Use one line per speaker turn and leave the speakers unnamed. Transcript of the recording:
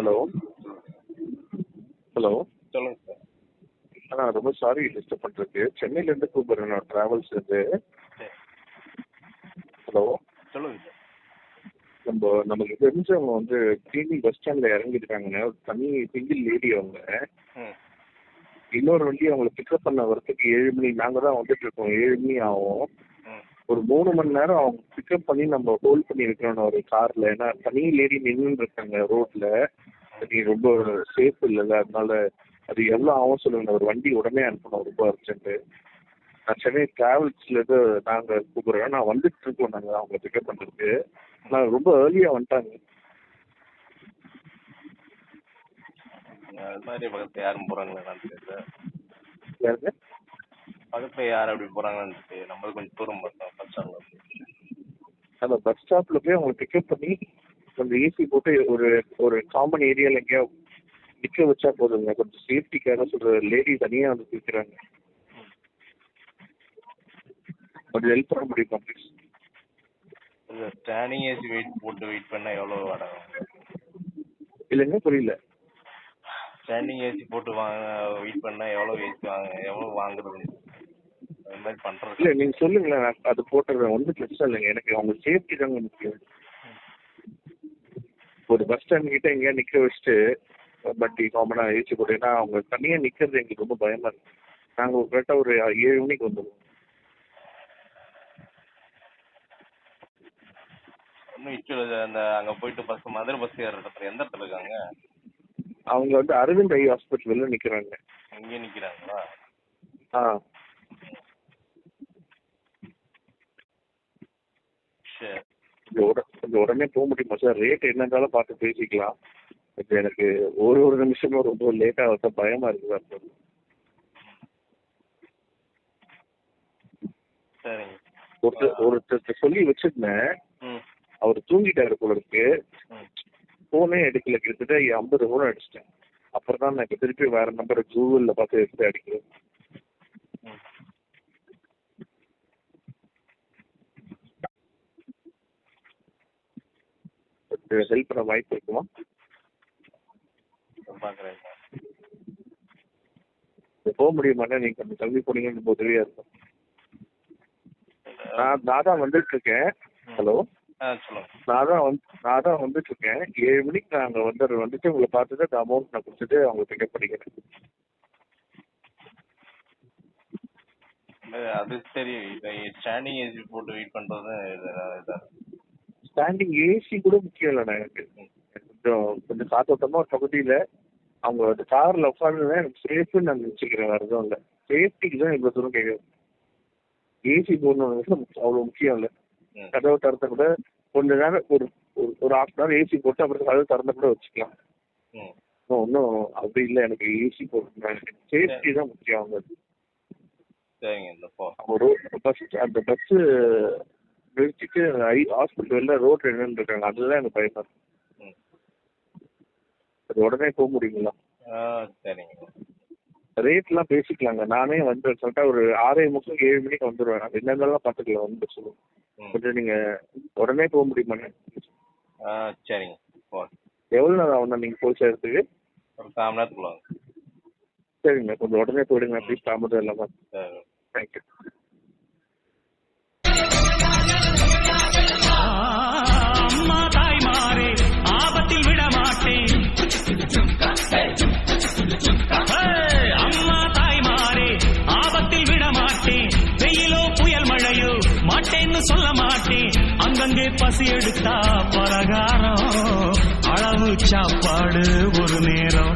Hello hello
சொல்லுங்க sir
அண்ணா ரொம்ப சாரி டிஸ்டர்ப் பண்ணுறதுக்கு சென்னையிலேருந்து கூப்பிட்றேன் நான் ட்ராவல்ஸ்லேருந்து ஹலோ
சொல்லுங்க சார்
நம்ம நமக்கு தெரிஞ்சவங்க வந்து டிவி பஸ் ஸ்டாண்டில் இறங்கிருக்காங்க ஒரு தனி சிங்கிள் லேடி அவங்க. இன்னொரு வண்டி அவங்களை பிக்கப் பண்ண வரதுக்கு ஏழு மணி நாங்கள் தான் வந்துட்டு இருக்கோம். ஏழு மணி ஆகும். ஒரு மூணு மணி நேரம் அவங்க பிக்கப் பண்ணி நம்ம ஹோல்ட் பண்ணி வைக்கணும் ஒரு காரில் ஏன்னா தனி லேடி நின்று இருக்காங்க ரோட்டில் அது ரொம்ப சேஃப் இல்லைல்ல அதனால அது எவ்வளோ ஆகும் சொல்லுங்க ஒரு வண்டி உடனே அனுப்பணும் ரொம்ப அர்ஜென்ட்டு நான் சென்னை டிராவல்ஸ்லேருந்து நாங்கள் கூப்பிட்றோம். நான் வந்துட்டு இருக்கோம் நாங்கள் அவங்கள பிக்கப் பண்ணுறதுக்கு ஆனால் ரொம்ப ஏர்லியாக வந்துட்டாங்க.
அது மாதிரி பக்கத்துல யாரும் போறாங்களா தெரியல.
யாருங்க
பக்கத்துல யார் அப்படி போறாங்கன்னு தெரியல. நம்மளுக்கு கொஞ்சம் தூரம் பார்த்தோம் பஸ் ஸ்டாண்ட்ல
அந்த பஸ் ஸ்டாப்பில் போய் அவங்களை பிக்கப் பண்ணி கொஞ்சம் ஏசி போட்டு ஒரு ஒரு காமன் ஏரியாவில் எங்கேயா நிற்க வச்சா போதுங்க. கொஞ்சம் சேஃப்டிக்காக சொல்கிற லேடி தனியாக வந்து நிற்கிறாங்க கொஞ்சம் ஹெல்ப் பண்ண முடியுமா ப்ளீஸ்
ஸ்டாண்டிங் ஏசி வெயிட் போட்டு வெயிட் பண்ணா எவ்வளோ வாடகை?
இல்லைங்க புரியல.
ஸ்டாண்டிங் ஏசி போட்டு வாங்க வெயிட் பண்ணா எவ்வளோ ஏசி வாங்க எவ்வளோ வாங்குறது? அது மாதிரி பண்றது
இல்லை நீங்கள் சொல்லுங்களேன் நான் அது போட்டுறேன். ஒன்றும் பிரச்சனை இல்லைங்க. எனக்கு அவங்க சேஃப்டி தாங்க முக்கியம். ஒரு பஸ் ஸ்டாண்ட் கிட்ட எங்கேயா நிற்க வச்சுட்டு பட்டி காமனாக ஏசி போட்டு ஏன்னா அவங்க தனியாக நிற்கிறது எங்களுக்கு ரொம்ப பயமாக இருக்கு. நாங்கள் கரெக்டாக ஒரு ஏழு மணிக்கு வந்துடுவோம்
இன்னும் இச்சு அந்த அங்க போயிட்டு பஸ் மதுரை பஸ் ஏற இடத்துல எந்த இடத்துல இருக்காங்க?
அவங்க வந்து அரவிந்த் ஐ ஹாஸ்பிட்டல் வெளில நிற்கிறாங்க
இங்கே நிக்கிறாங்களா?
ஆ.
சரி.
கொஞ்சம் உட கொஞ்சம் உடனே போக முடியுமா சார்? ரேட் என்ன இருந்தாலும் பார்த்து பேசிக்கலாம். இப்போ எனக்கு ஒரு ஒரு நிமிஷமும் ரொம்ப லேட்டாக வச்சா பயமாக இருக்குது சார்.
சரிங்க.
ஒருத்தர் ஒருத்தர் சொல்லி வச்சிருந்தேன். அவர் தூங்கிட்டாரு போல இருக்கு.
ம்.
ஃபோனே எடுக்கல. கிட்டத்தட்ட ஐம்பது ஃபோன் அடிச்சிட்டேன். அப்புறம் தான் நான் திருப்பி வேற நம்பரை கூகுளில் பார்த்து எடுத்து அடிக்கிறேன். ஹெல்ப் பண்ண வாய்ப்பு இருக்குமா? போக முடியுமாண்ணே? நீங்கள் கொஞ்சம் தள்ளி போனீங்கன்னு ரொம்ப உதவியாக இருக்கும். நான் நான் தான் வந்துட்டு இருக்கேன் ஹலோ. நான் தான் வந்து நான் தான் வந்துட்டு இருக்கேன் ஏழு மணிக்கு நான் அங்கே வந்து வந்துட்டு உங்களை பார்த்துட்டு அந்த அமௌண்ட் நான் கொடுத்துட்டு அவங்க பிக்கப் பண்ணிக்கிறேன்.
அது ஸ்டாண்டிங் ஏசி போட்டு வெயிட் பண்றது இது இதா
ஸ்டாண்டிங் ஏசி கூட முக்கியம் இல்லைண்ணா எனக்கு. கொஞ்சம் கொஞ்சம் காத்தோட்டமாக ஒரு பகுதியில் அவங்க அந்த காரில் உட்காந்து எனக்கு சேஃப்னு நான் நினச்சிக்கிறேன் வேறு எதுவும் இல்லை. சேஃப்டிக்கு தான் இவ்வளோ தூரம் கேட்குறேன் ஏசி போடணும் அவ்வளோ முக்கியம் இல்லை. கதவை திறந்த கூட கொஞ்ச நேரம் ஒரு ஒரு ஹாஃப் அன் ஹவர் ஏசி போட்டு அப்புறம் கதவை திறந்த கூட வச்சுக்கலாம். ஒன்றும் அப்படி இல்லை எனக்கு ஏசி எனக்கு சேஃப்டி தான் முக்கியம் அவங்க
சரிங்க இந்த
பஸ் அந்த பஸ்ஸு ஐ ஹாஸ்பிட்டல் வெளில ரோட் என்னன்னு இருக்காங்க. அதுதான் எனக்கு பயமா இருக்கு. அது உடனே போக முடியுங்களா?
சரிங்க.
ரேட்லாம் பேசிக்கலாங்க. நானே வந்து சொல்லிட்டா ஒரு ஆறே முக்கம் ஏழு மணிக்கு வந்துடுவேன் அது என்ன இருந்தாலும் பார்த்துக்கலாம் வந்து சொல்லுவோம் கொஞ்சம் நீங்கள் உடனே போக முடியுமாண்ணே
சரிங்க.
எவ்வளோ நேரம் ஆகும் நீங்கள் போய் சேர்றதுக்கு?
ஒரு கால் மணி நேரத்துக்குள்ள
சரிங்க கொஞ்சம் உடனே போயிடுங்க ப்ளீஸ் தாமதம் இல்லாமல் தேங்க்யூ
மாட்டேன்னு சொல்ல மாட்டேன். அங்கங்கே பசி எடுத்தா பலகாரம். அளவு சாப்பாடு ஒரு நேரம்.